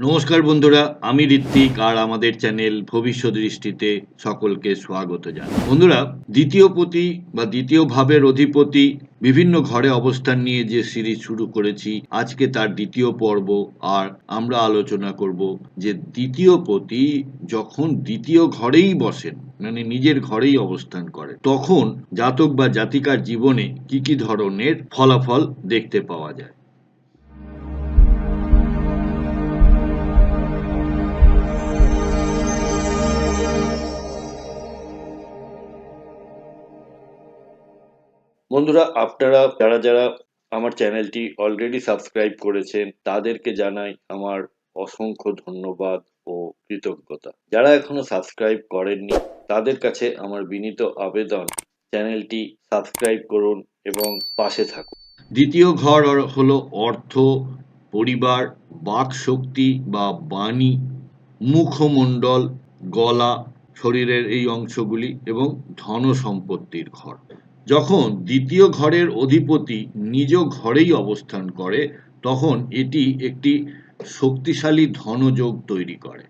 নমস্কার বন্ধুরা, আমি ঋত্বিক আর আমাদের চ্যানেল ভবিষ্যৎ দৃষ্টিতে সকলকে স্বাগত জানাই। বন্ধুরা, দ্বিতীয় পতি বা দ্বিতীয় ভাবের অধিপতি বিভিন্ন ঘরে অবস্থান নিয়ে যে সিরিজ শুরু করেছি, আজকে তার দ্বিতীয় পর্ব আর আমরা আলোচনা করব যে দ্বিতীয় পতি যখন দ্বিতীয় ঘরেই বসেন মানে নিজের ঘরেই অবস্থান করে তখন জাতক বা জাতিকার জীবনে কি কি ধরনের ফলাফল দেখতে পাওয়া যায়। বন্ধুরা, আপনারা, যারা যারা আমার চ্যানেলটি অলরেডি সাবস্ক্রাইব করেছেন, তাদেরকে জানাই আমার অসংখ্য ধন্যবাদ ও কৃতজ্ঞতা। যারা এখনও সাবস্ক্রাইব করেননি, তাদের কাছে আমার বিনীত আবেদন, চ্যানেলটি সাবস্ক্রাইব করুন এবং পাশে থাকুন। দ্বিতীয় ঘর হলো অর্থ, পরিবার বাক শক্তি বা বাণী, মুখমণ্ডল, গলা, শরীরের এই অংশগুলি এবং ধন সম্পত্তির ঘর। যখন দ্বিতীয় ঘরের অধিপতি নিজ ঘরেই অবস্থান করে, তখন এটি একটি শক্তিশালী ধনযোগ তৈরি করে।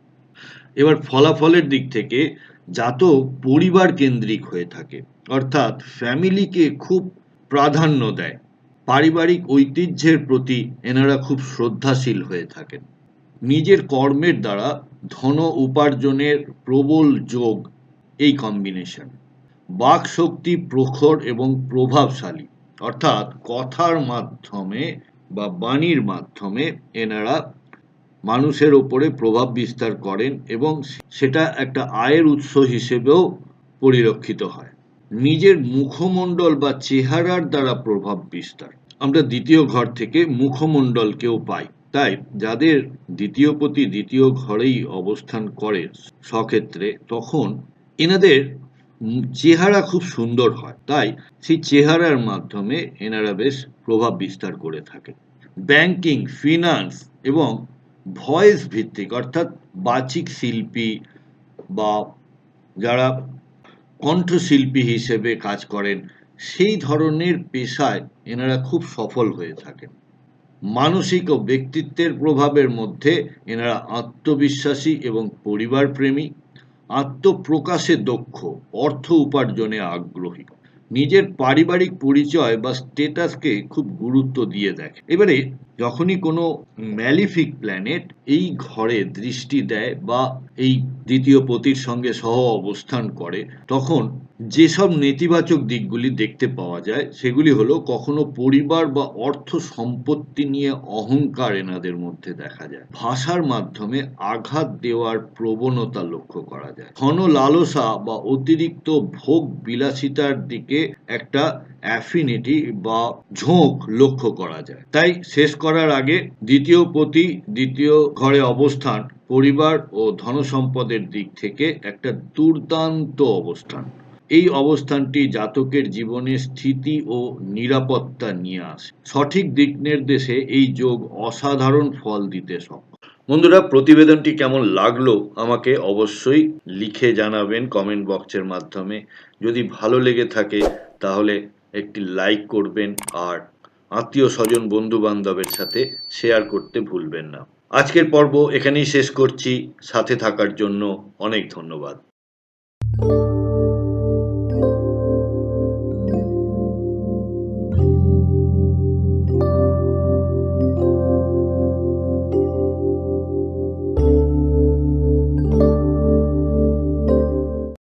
এবার ফলাফলের দিক থেকে জাতক পরিবার কেন্দ্রিক হয়ে থাকে, অর্থাৎ ফ্যামিলিকে খুব প্রাধান্য দেয়। পারিবারিক ঐতিহ্যের প্রতি এনারা খুব শ্রদ্ধাশীল হয়ে থাকেন। নিজের কর্মের দ্বারা ধন উপার্জনের প্রবল যোগ এই কম্বিনেশন বাক শক্তি প্রখর এবং প্রভাবশালী। অর্থাৎ কথার মাধ্যমে বা বাণীর মাধ্যমে এনারা মানুষের ওপরে প্রভাব বিস্তার করেন এবং সেটা একটা আয়ের উৎস হিসেবেও পরিলক্ষিত হয়। নিজের মুখমণ্ডল বা চেহারার দ্বারা প্রভাব বিস্তার। আমরা দ্বিতীয় ঘর থেকে মুখমণ্ডলকেও পাই। তাই যাদের দ্বিতীয় প্রতি দ্বিতীয় ঘরেই অবস্থান করে সক্ষেত্রে তখন এনাদের চেহারা খুব সুন্দর হয়। তাই সেই চেহারার মাধ্যমে এনারা বেশ প্রভাব বিস্তার করে থাকে ব্যাংকিং, ফিনান্স এবং ভয়েস ভিত্তিক অর্থাৎ বাচিক শিল্পী বা যারা কণ্ঠশিল্পী হিসেবে কাজ করেন, সেই ধরনের পেশায় এনারা খুব সফল হয়ে থাকেন। মানসিক ও ব্যক্তিত্বের প্রভাবের মধ্যে এনারা আত্মবিশ্বাসী এবং পরিবার প্রেমী আত্মপ্রকাশে দক্ষ, অর্থ উপার্জনে আগ্রহী। নিজের পারিবারিক পরিচয় বা স্টেটাসকে খুব গুরুত্ব দিয়ে দেখে। এবারে যখনই কোনো ম্যালিফিক প্ল্যানেট এই ঘরে দৃষ্টি দেয় বা এই দ্বিতীয় পতির সঙ্গে সহ অবস্থান করে, তখন যেসব নেতিবাচক দিকগুলি দেখতে পাওয়া যায়, সেগুলি হলো কখনো পরিবার বা অর্থ সম্পত্তি নিয়ে অহংকার এনাদের মধ্যে দেখা যায়। ভাষার মাধ্যমে আঘাত দেওয়ার প্রবণতা লক্ষ্য করা যায়। ঘন লালসা বা অতিরিক্ত ভোগ বিলাসিতার দিকে একটা অ্যাফিনিটি বা ঝোঁক লক্ষ্য করা যায়। তাই শেষ করার আগে দ্বিতীয় পতি, দ্বিতীয় ঘরে অবস্থান, পরিবার ও ধনসম্পদের দিক থেকে একটা দুর্দান্ত অবস্থান। এই অবস্থানটি জাতকের জীবনে স্থিতি ও নিরাপত্তা নিয়ে আসে। সঠিক দিক নির্দেশে এই যোগ অসাধারণ ফল দিতে সক্ষম। বন্ধুরা, প্রতিবেদনটি কেমন লাগল আমাকে অবশ্যই লিখে জানাবেন কমেন্ট বক্সের মাধ্যমে। যদি ভালো লেগে থাকে তাহলে একটি লাইক করবেন আর আত্মীয় স্বজন বন্ধু বান্ধবের সাথে শেয়ার করতে ভুলবেন না। আজকের পর্ব এখানেই শেষ করছি। সাথে থাকার জন্য অনেক ধন্যবাদ।